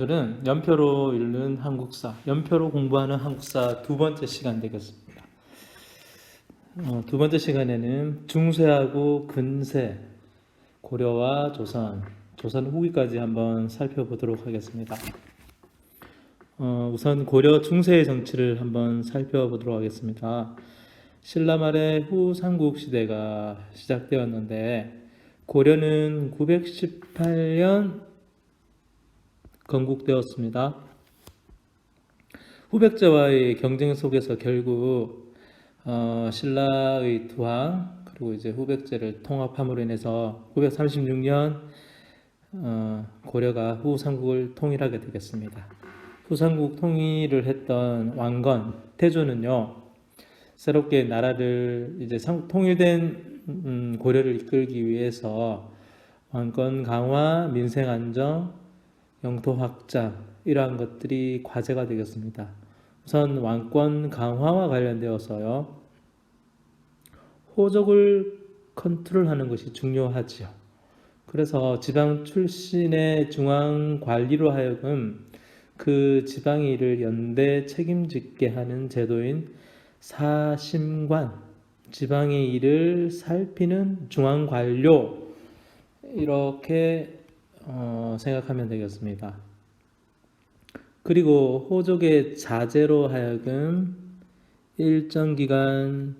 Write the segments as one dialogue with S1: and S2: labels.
S1: 오늘은 연표로 읽는 한국사, 연표로 공부하는 한국사 두 번째 시간 되겠습니다. 어, 두 번째 시간에는 중세하고 근세, 고려와 조선, 조선 후기까지 한번 살펴보도록 하겠습니다. 어, 우선 고려 중세의 정치를 한번 살펴보도록 하겠습니다. 신라 말의 후 삼국 시대가 시작되었는데 고려는 918년 건국되었습니다. 후백제와의 경쟁 속에서 결국 어, 신라의 투항 그리고 이제 후백제를 통합함으로 인해서 936년 어, 고려가 후삼국을 통일하게 되겠습니다. 후삼국 통일을 했던 왕건 태조는요 새롭게 나라를 이제 상- 통일된 음, 고려를 이끌기 위해서 왕권 강화, 민생 안정, 영토 확장 이러한 것들이 과제가 되겠습니다. 우선 왕권 강화와 관련되어서요. 호족을 컨트롤하는 것이 중요하지요. 그래서 지방 출신의 중앙 관리로 하여금 그 지방의 일을 연대 책임짓게 하는 제도인 사심관, 지방의 일을 살피는 중앙 관료 이렇게 어, 생각하면 되겠습니다. 그리고 호족의 자제로 하여금 일정 기간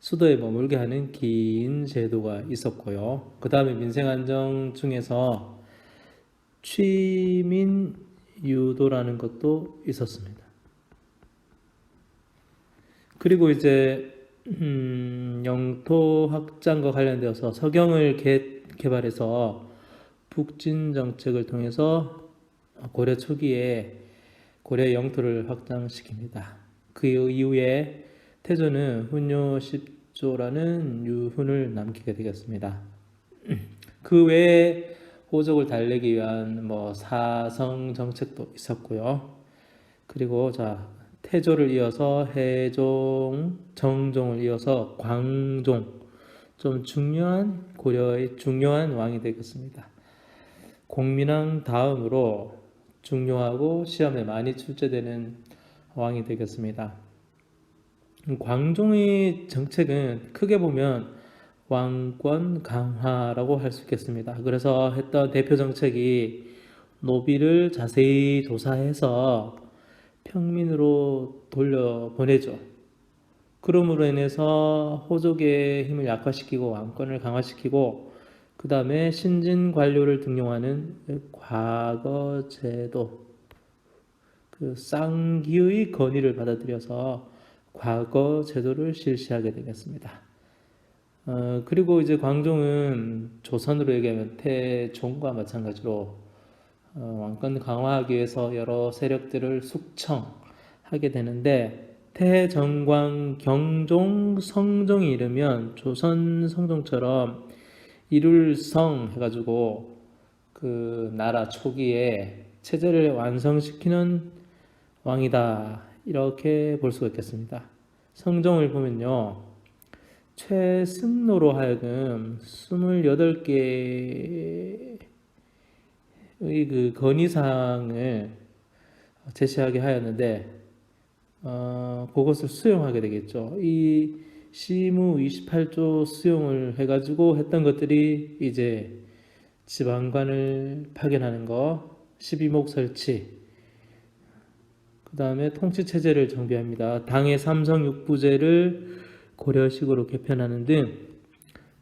S1: 수도에 머물게 하는 긴 제도가 있었고요. 그 다음에 민생안정 중에서 취민 유도라는 것도 있었습니다. 그리고 이제 음, 영토 확장과 관련되어서 서경을 개, 개발해서 북진 정책을 통해서 고려 초기에 고려 영토를 확장시킵니다. 그 이후에 태조는 훈요 10조라는 유훈을 남기게 되겠습니다. 그 외에 호족을 달래기 위한 뭐 사성 정책도 있었고요. 그리고 자 태조를 이어서 해종, 정종을 이어서 광종 좀 중요한 고려의 중요한 왕이 되겠습니다. 공민왕 다음으로 중요하고 시험에 많이 출제되는 왕이 되겠습니다. 광종의 정책은 크게 보면 왕권 강화라고 할 수 있겠습니다. 그래서 했던 대표 정책이 노비를 자세히 조사해서 평민으로 돌려보내죠. 그러므로 인해서 호족의 힘을 약화시키고 왕권을 강화시키고 그 다음에 신진 관료를 등용하는 과거 제도, 그 쌍기의 건의를 받아들여서 과거 제도를 실시하게 되겠습니다. 어, 그리고 이제 광종은 조선으로 얘기하면 태종과 마찬가지로 어, 왕권 강화하기 위해서 여러 세력들을 숙청하게 되는데 태정광 경종 성종이 이르면 조선 성종처럼 이룰성 해가지고 그 나라 초기에 체제를 완성시키는 왕이다 이렇게 볼 수가 있겠습니다. 성종을 보면요 최승로로 하여금 28개의 그 건의사항을 제시하게 하였는데 어, 그것을 수용하게 되겠죠. 이 시무 28조 수용을 해가지고 했던 것들이 이제 지방관을 파견하는 거, 12목 설치, 그 다음에 통치 체제를 정비합니다. 당의 삼성 육부제를 고려식으로 개편하는 등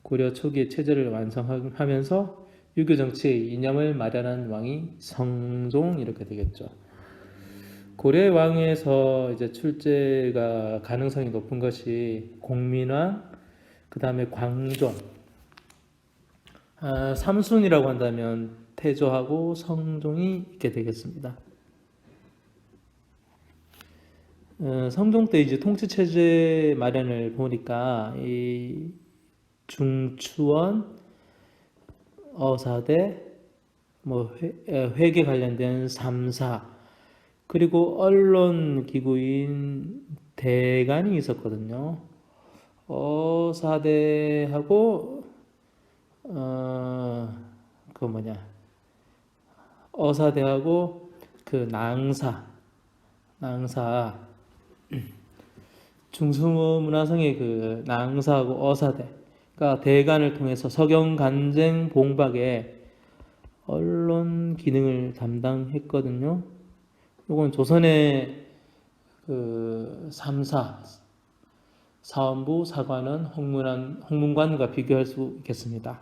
S1: 고려 초기의 체제를 완성하면서 유교 정치의 이념을 마련한 왕이 성종 이렇게 되겠죠. 고려 왕에서 이제 출제가 가능성이 높은 것이 공민왕, 그 다음에 광종, 아, 삼순이라고 한다면 태조하고 성종이 있게 되겠습니다. 어, 성종 때 이제 통치 체제 마련을 보니까 이 중추원, 어사대, 뭐 회, 에, 회계 관련된 삼사 그리고 언론 기구인 대간이 있었거든요. 어사대하고 어그 뭐냐 어사대하고 그 낭사, 낭사, 중승호 문화성의 그 낭사하고 어사대, 그러니까 대간을 통해서 서경 간쟁 봉박에 언론 기능을 담당했거든요. 이건 조선의 그 3사 사원부 사관원 홍문안 홍문관과 비교할 수 있겠습니다.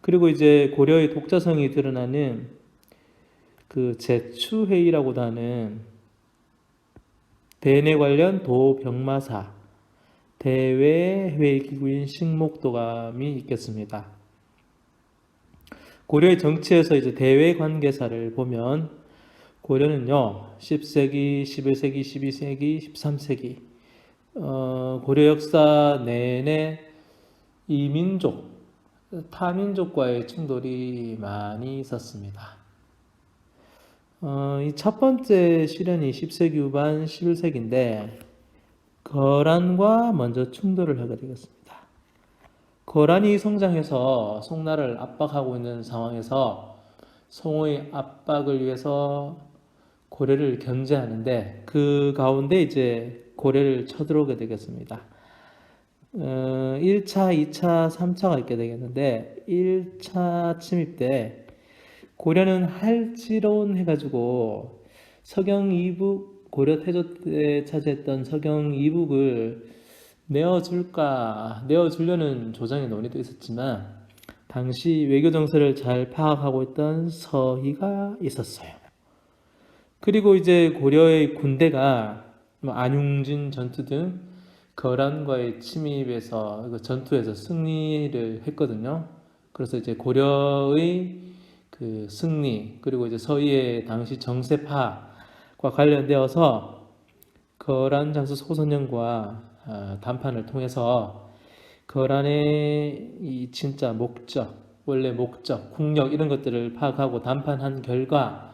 S1: 그리고 이제 고려의 독자성이 드러나는 그 제추회의라고도 하는 대내 관련 도병마사 대외 회의 기구인 식목도감이 있겠습니다. 고려의 정치에서 이제 대외 관계사를 보면 고려는요 10세기, 11세기, 12세기, 13세기 어, 고려 역사 내내 이민족 타민족과의 충돌이 많이 있었습니다. 어, 이 첫 번째 시련이 10세기 후반 11세기인데 거란과 먼저 충돌을 하게 되겠습니다. 거란이 성장해서 송나라를 압박하고 있는 상황에서 송의 압박을 위해서 고려를 견제하는데 그 가운데 이제 고려를 쳐들어오게 되겠습니다. 어, 1차, 2차, 3차가 있게 되겠는데 1차 침입 때 고려는 할지론 해가지고 서경 이북 고려 태조 때 차지했던 서경 이북을 내어줄까 내어주려는 조정의 논의도 있었지만 당시 외교 정세를 잘 파악하고 있던 서희가 있었어요. 그리고 이제 고려의 군대가 뭐 안용진 전투 등 거란과의 침입에서 그 전투에서 승리를 했거든요. 그래서 이제 고려의 그 승리 그리고 이제 서희의 당시 정세 파악과 관련되어서 거란 장수 소선영과 어,談판을 통해서 거란의 이 진짜 목적, 원래 목적, 국력 이런 것들을 파악하고談판한 결과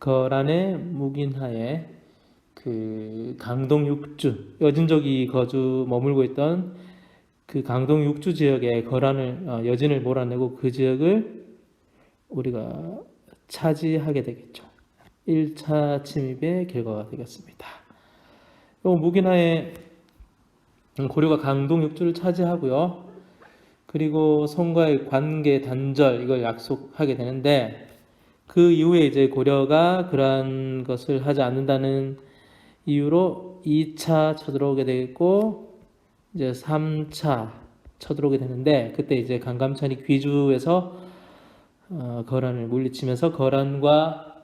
S1: 거란의 묵인하에 그 강동 육주 여진족이 거주 머물고 있던 그 강동 육주 지역에 거란을 어, 여진을 몰아내고 그 지역을 우리가 차지하게 되겠죠. 1차 침입의 결과가 되겠습니다. 요 무기나의 고려가 강동 육주를 차지하고요. 그리고 송과의 관계 단절 이걸 약속하게 되는데 그 이후에 이제 고려가 그러한 것을 하지 않는다는 이유로 2차 쳐들어오게 되겠고 이제 3차 쳐들어오게 되는데 그때 이제 강감찬이 귀주에서 어, 거란을 물리치면서 거란과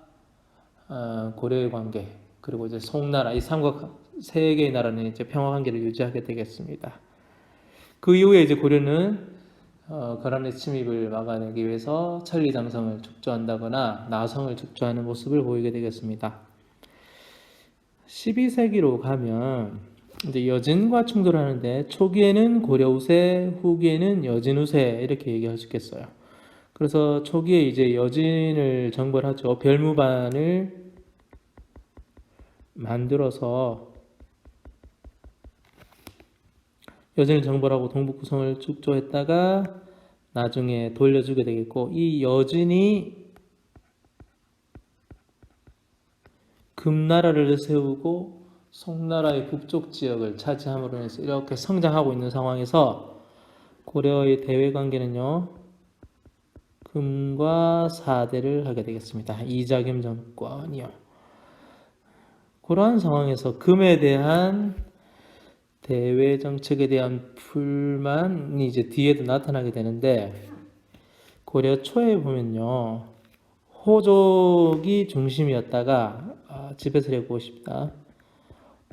S1: 어, 고려의 관계 그리고 이제 송나라 이 삼국 세 개의 나라는 이제 평화 관계를 유지하게 되겠습니다. 그 이후에 이제 고려는 어, 거란의 침입을 막아내기 위해서 천리장성을 축조한다거나 나성을 축조하는 모습을 보이게 되겠습니다. 12세기로 가면 이제 여진과 충돌하는데 초기에는 고려 우세, 후기에는 여진 우세 이렇게 얘기할 수 있겠어요. 그래서 초기에 이제 여진을 정벌하죠. 별무반을 만들어서 여진을 정벌하고 동북구성을 축조했다가 나중에 돌려주게 되겠고 이 여진이 금나라를 세우고 송나라의 북쪽 지역을 차지함으로 해서 이렇게 성장하고 있는 상황에서 고려의 대외 관계는요 금과 사대를 하게 되겠습니다. 이자겸 정권이요. 그러한 상황에서 금에 대한 대외 정책에 대한 불만이 이제 뒤에도 나타나게 되는데 고려 초에 보면요 호족이 중심이었다가 아, 집에서 해보고 싶다.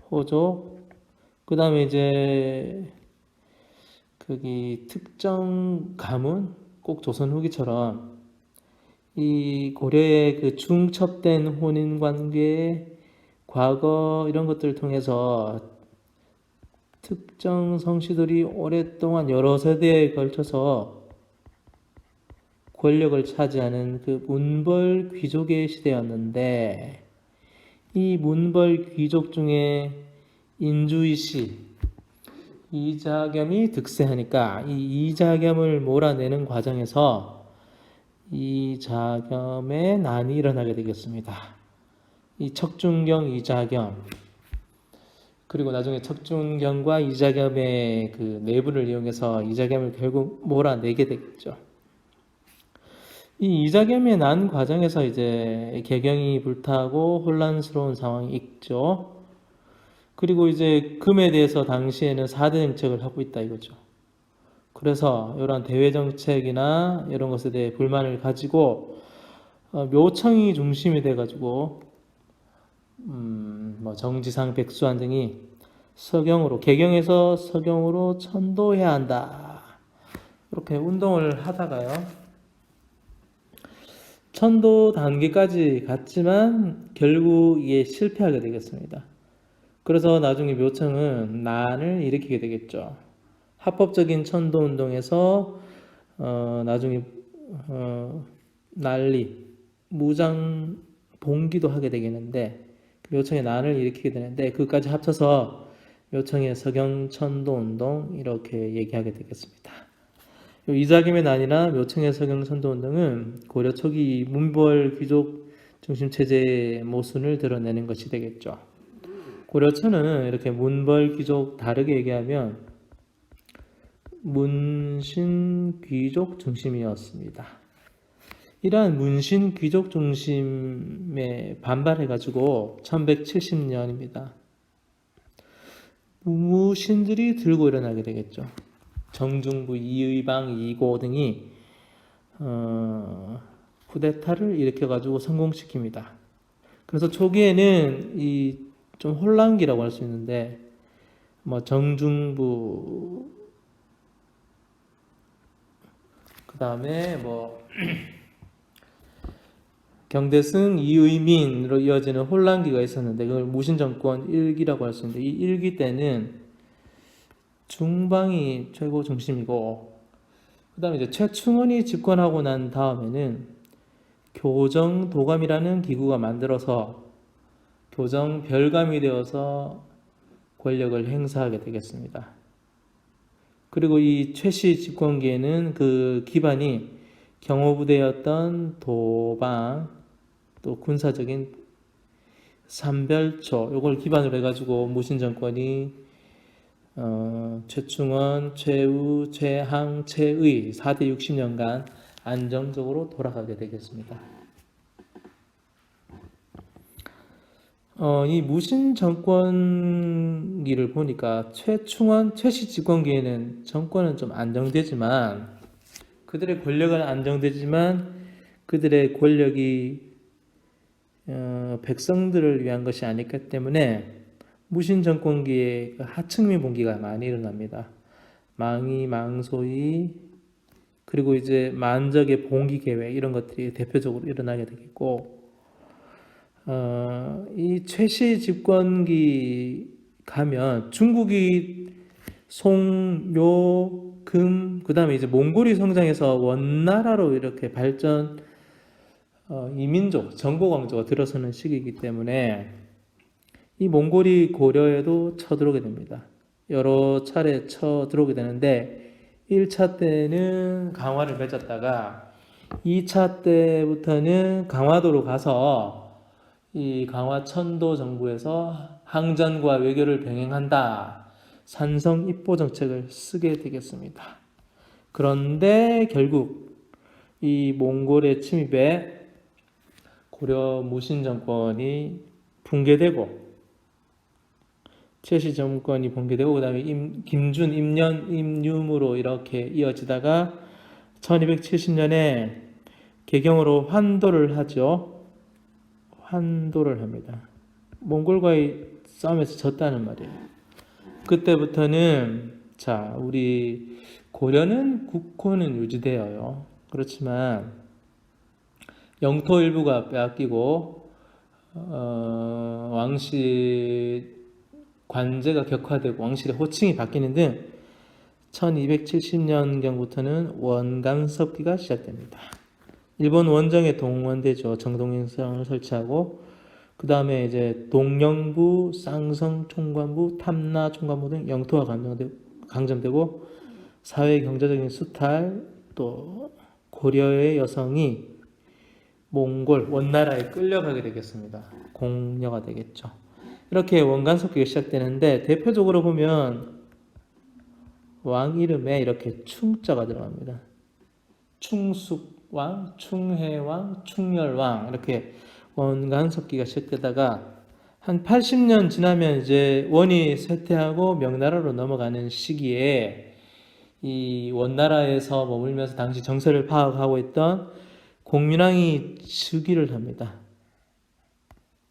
S1: 호족 그 다음에 이제 거기 특정 가문 꼭 조선 후기처럼 이 고려의 그 중첩된 혼인 관계 과거 이런 것들을 통해서 특정 성씨들이 오랫동안 여러 세대에 걸쳐서 권력을 차지하는 그 문벌 귀족의 시대였는데 이 문벌 귀족 중에 인주이 씨 이자겸이 득세하니까 이 이자겸을 몰아내는 과정에서 이자겸의 난이 일어나게 되겠습니다. 이 척준경 이자겸 그리고 나중에 척준경과 이자겸의 그 내부를 이용해서 이자겸을 결국 몰아내게 되겠죠. 이 이자겸의 난 과정에서 이제 개경이 불타고 혼란스러운 상황이 있죠. 그리고 이제 금에 대해서 당시에는 4대 정책을 하고 있다 이거죠. 그래서 이런 대외 정책이나 이런 것에 대해 불만을 가지고 어, 묘청이 중심이 돼가지고 음, 뭐 정지상 백수한 등이 서경으로 개경에서 서경으로 천도해야 한다. 이렇게 운동을 하다가요. 천도 단계까지 갔지만 결국 이게 실패하게 되겠습니다. 그래서 나중에 묘청은 난을 일으키게 되겠죠. 합법적인 천도 운동에서 어, 나중에 어, 난리 무장 봉기도 하게 되겠는데 묘청의 난을 일으키게 되는데 그까지 합쳐서 묘청의 서경천도 운동 이렇게 얘기하게 되겠습니다. 요 이자김의 난이나 묘청의 서경천도 운동은 고려 초기 문벌 귀족 중심 체제의 모순을 드러내는 것이 되겠죠. 고려초는 이렇게 문벌 귀족 다르게 얘기하면 문신 귀족 중심이었습니다. 이러한 문신 귀족 중심에 반발해가지고 1170년입니다. 무신들이 들고 일어나게 되겠죠. 정중부, 이의방, 이고 등이 어, 쿠데타를 일으켜가지고 성공시킵니다. 그래서 초기에는 이 좀 혼란기라고 할 수 있는데 뭐 정중부 그 다음에 뭐 경대승 이의민으로 이어지는 혼란기가 있었는데 그걸 무신정권 1기라고 할 수 있는데 이 1기 때는 중방이 최고 중심이고 그 다음에 이제 최충원이 집권하고 난 다음에는 교정 도감이라는 기구가 만들어서 교정 별감이 되어서 권력을 행사하게 되겠습니다. 그리고 이 최씨 집권기에는 그 기반이 경호부대였던 도방 또 군사적인 삼별초 이걸 기반으로 해가지고 무신 정권이 어, 최충원, 최우, 최항, 최의 4대 60년간 안정적으로 돌아가게 되겠습니다. 어, 이 무신 정권기를 보니까 최충원, 최씨 집권기에는 정권은 좀 안정되지만 그들의 권력은 안정되지만 그들의 권력이 어, 백성들을 위한 것이 아니기 때문에 무신 정권기에 그 하층민 봉기가 많이 일어납니다. 망이, 망소이, 그리고 이제 만적의 봉기 계획 이런 것들이 대표적으로 일어나게 되겠고, 어, 이 최씨 집권기 가면 중국이 송, 묘, 금, 그 다음에 이제 몽골이 성장해서 원나라로 이렇게 발전, 어, 이민족, 정보광조가 들어서는 시기이기 때문에 이 몽골이 고려에도 쳐들어오게 됩니다. 여러 차례 쳐들어오게 되는데 1차 때는 강화를 맺었다가 2차 때부터는 강화도로 가서 이 강화 천도 정부에서 항전과 외교를 병행한다. 산성 입보 정책을 쓰게 되겠습니다. 그런데 결국 이 몽골의 침입에 고려 무신 정권이 붕괴되고 최씨 정권이 붕괴되고 그다음에 임, 김준, 임년, 임유무로 이렇게 이어지다가 1270년에 개경으로 환도를 하죠. 환도를 합니다. 몽골과의 싸움에서 졌다는 말이에요. 그때부터는 자 우리 고려는 국호는 유지되어요. 그렇지만 영토 일부가 빼앗기고 어, 왕실 관제가 격화되고 왕실의 호칭이 바뀌는 등 1270년경부터는 원강섭기가 시작됩니다. 일본 원정에 동원되죠. 정동행성을 설치하고 그 다음에 이제 동령부, 쌍성 총관부, 탐나 총관부 등 영토가 강점되고 사회 경제적인 수탈 또 고려의 여성이 몽골 원나라에 끌려가게 되겠습니다. 공녀가 되겠죠. 이렇게 원간 섭기가 시작되는데 대표적으로 보면 왕 이름에 이렇게 충자가 들어갑니다. 충숙왕, 충해왕, 충렬왕 이렇게 원간 섭기가 시작되다가 한 80년 지나면 이제 원이 쇠퇴하고 명나라로 넘어가는 시기에 이 원나라에서 머물면서 당시 정세를 파악하고 있던 공민왕이 즉위를 합니다.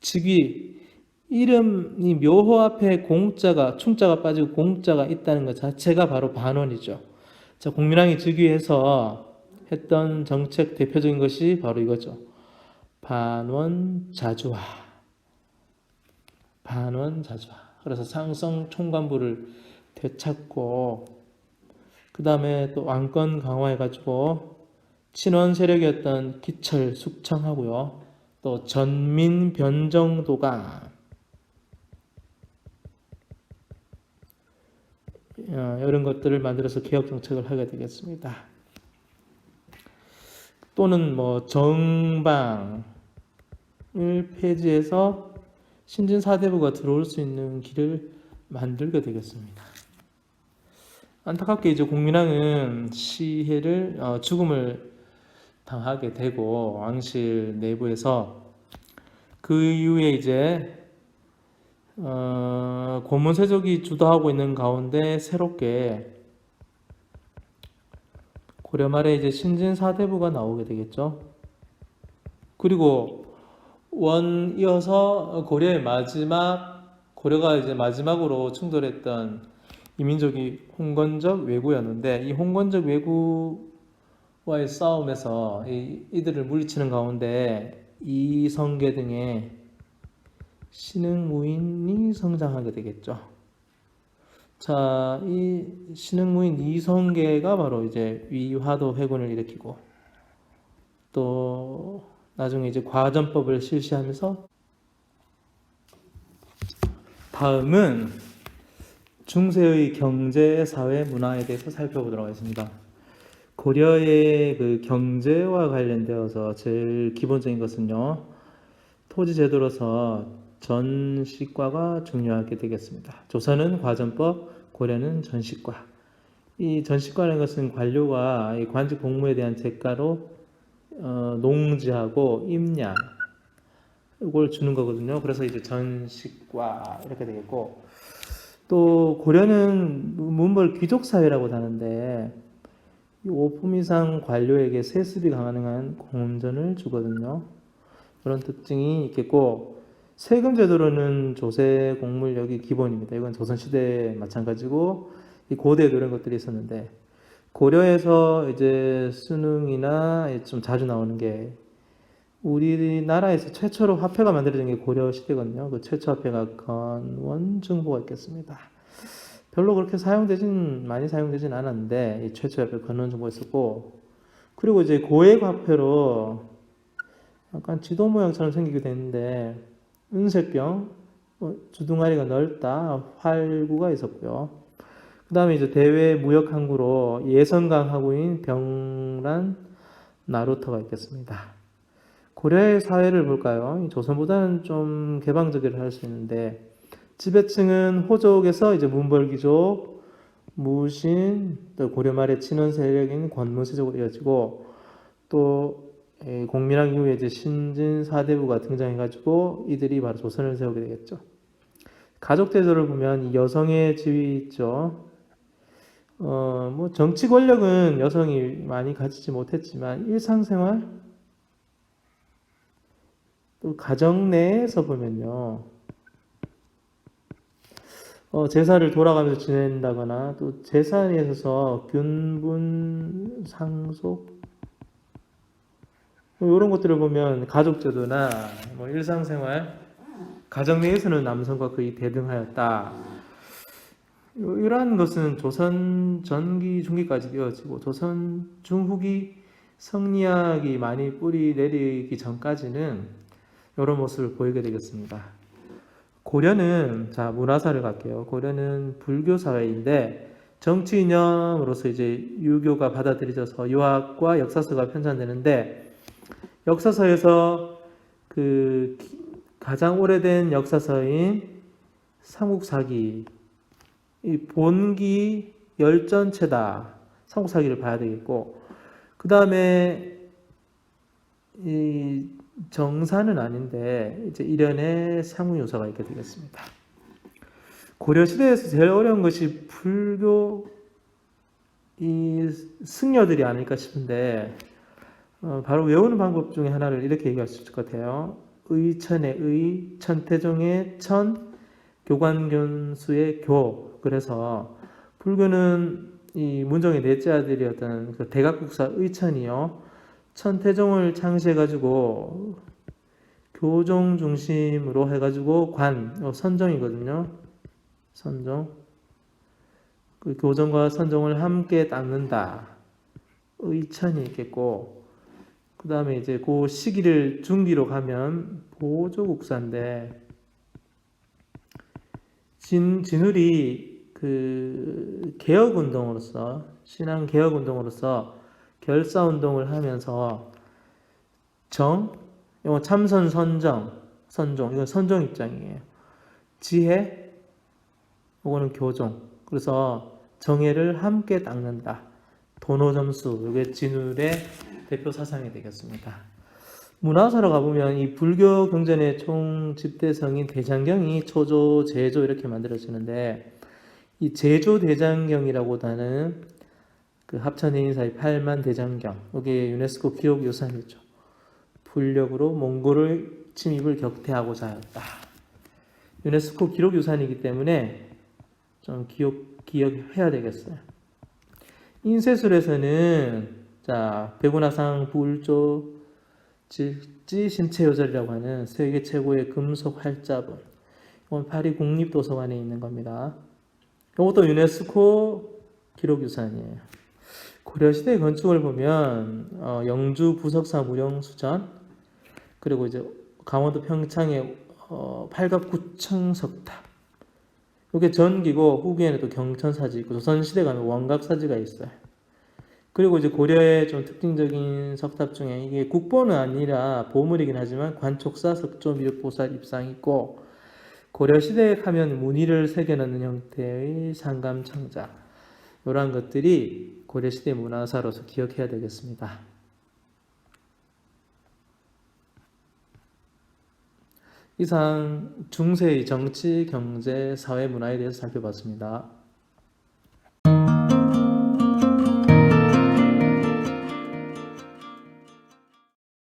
S1: 즉위 이름이 묘호 앞에 공자가 충자가 빠지고 공자가 있다는 것 자체가 바로 반원이죠. 자, 공민왕이 즉위해서 했던 정책 대표적인 것이 바로 이거죠. 반원 자주화. 반원 자주화. 그래서 상성 총관부를 되찾고 그 다음에 또 왕권 강화해가지고 친원 세력이었던 기철 숙청하고요. 또 전민 변정도가 어, 이런 것들을 만들어서 개혁 정책을 하게 되겠습니다. 또는 뭐 정방을 폐지해서 신진 사대부가 들어올 수 있는 길을 만들게 되겠습니다. 안타깝게 이제 공민왕은 시해를 어, 죽음을 당하게 되고 왕실 내부에서 그 이후에 이제 어, 고문세족이 주도하고 있는 가운데 새롭게 고려 말에 이제 신진 사대부가 나오게 되겠죠. 그리고 원 이어서 고려의 마지막 고려가 이제 마지막으로 충돌했던 이민족이 홍건적 왜구였는데 이 홍건적 왜구 와의 싸움에서 이, 이들을 물리치는 가운데 이성계 등의 신흥무인이 성장하게 되겠죠. 자, 이 신흥무인 이성계가 바로 이제 위화도 회군을 일으키고 또 나중에 이제 과전법을 실시하면서 다음은 중세의 경제, 사회, 문화에 대해서 살펴보도록 하겠습니다. 고려의 그 경제와 관련되어서 제일 기본적인 것은요, 토지 제도로서 전시과가 중요하게 되겠습니다. 조선은 과전법, 고려는 전시과. 이 전시과라는 것은 관료가 이 관직 공무에 대한 대가로 어, 농지하고 임야 이걸 주는 거거든요. 그래서 이제 전시과 이렇게 되겠고 또 고려는 문벌 귀족 사회라고 하는데 오품 이상 관료에게 세습이 가능한 공전을 주거든요. 그런 특징이 있겠고 세금 제도로는 조세 공물력이 기본입니다. 이건 조선 시대 마찬가지고 이 고대에도 이런 것들이 있었는데 고려에서 이제 수능이나 좀 자주 나오는 게 우리나라에서 최초로 화폐가 만들어진 게 고려 시대거든요. 그 최초 화폐가 건원 중보가 있겠습니다. 별로 그렇게 사용되진 많이 사용되진 않았는데 이 최초 화폐 건원중보가 있었고 그리고 이제 고액 화폐로 약간 지도 모양처럼 생기게 되는데 은색병 어, 주둥아리가 넓다 활구가 있었고요. 그 다음에 이제 대외 무역 항구로 예선강 하구인 병란 나루터가 있겠습니다. 고려의 사회를 볼까요? 조선보다는 좀 개방적이라 할 수 있는데 지배층은 호족에서 이제 문벌귀족, 무신, 또 고려 말의 친원 세력인 권무세족으로 이어지고 또 공민왕 이후에 이제 신진 사대부가 등장해가지고 이들이 바로 조선을 세우게 되겠죠. 가족 제도를 보면 이 여성의 지위 있죠. 어, 뭐 정치 권력은 여성이 많이 가지지 못했지만 일상생활 또 가정 내에서 보면요. 어, 제사를 돌아가면서 지낸다거나 또 제사에 있어서 균분 상속 이런 뭐 것들을 보면 가족 제도나 뭐 일상생활 가정 내에서는 남성과 거의 대등하였다. 이러한 것은 조선 전기 중기까지 이어지고 조선 중후기 성리학이 많이 뿌리 내리기 전까지는 이런 모습을 보이게 되겠습니다. 고려는 자 문화사를 갈게요. 고려는 불교 사회인데 정치 이념으로서 이제 유교가 받아들여져서 유학과 역사서가 편찬되는데 역사서에서 그 기- 가장 오래된 역사서인 삼국사기 이 본기 열전체다. 삼국사기를 봐야 되겠고 그 다음에 이 정사는 아닌데 이제 일련의 상호 요소가 있게 되겠습니다. 고려 시대에서 제일 어려운 것이 불교 이 승려들이 아닐까 싶은데 어, 바로 외우는 방법 중에 하나를 이렇게 얘기할 수 있을 것 같아요. 의천의 의, 천태종의 천, 교관견수의 교. 그래서 불교는 이 문종의 넷째 아들이었던 그 대각국사 의천이요. 천태종을 창시해가지고 교종 중심으로 해가지고 관, 어, 선종이거든요. 선종. 그 교정과 선종을 함께 닦는다. 의천이 있겠고, 그 다음에 이제 그 시기를 중기로 가면 보조국사인데, 진, 진울이 그 개혁운동으로서, 신앙 개혁운동으로서 결사 운동을 하면서 정, 이거 참선 선정, 선종, 이건 선종 입장이에요. 지혜, 이거는 교종. 그래서 정예를 함께 닦는다. 도노 점수, 이게 진울의 대표 사상이 되겠습니다. 문화사로 가보면 이 불교 경전의 총 집대성인 대장경이 초조, 제조 이렇게 만들어지는데 이 제조 대장경이라고 하는 그 합천의 인사의 8만 대장경, 이게 유네스코 기록 유산이죠. 불력으로 몽골의 침입을 격퇴하고자 하였다. 유네스코 기록 유산이기 때문에 좀 기억 기억해야 되겠어요. 인쇄술에서는 자 백운화상 불조 지 신체 요절이라고 하는 세계 최고의 금속 활자본. 이건 파리 국립도서관에 있는 겁니다. 이것도 유네스코 기록유산이에요. 고려시대 건축을 보면 어, 영주 부석사 무령 수전 그리고 이제 강원도 평창의 어, 팔갑구청석탑 이게 전기고 후기에는 또 경천사지 있고 조선시대 가면 원각사지가 있어요. 그리고 이제 고려의 좀 특징적인 석탑 중에 이게 국보는 아니라 보물이긴 하지만 관촉사, 석조, 미륵보살 입상이 있고 고려시대에 가면 무늬를 새겨넣는 형태의 상감청자 이러한 것들이 고려시대 문화사로서 기억해야 되겠습니다. 이상 중세의 정치, 경제, 사회, 문화에 대해서 살펴봤습니다.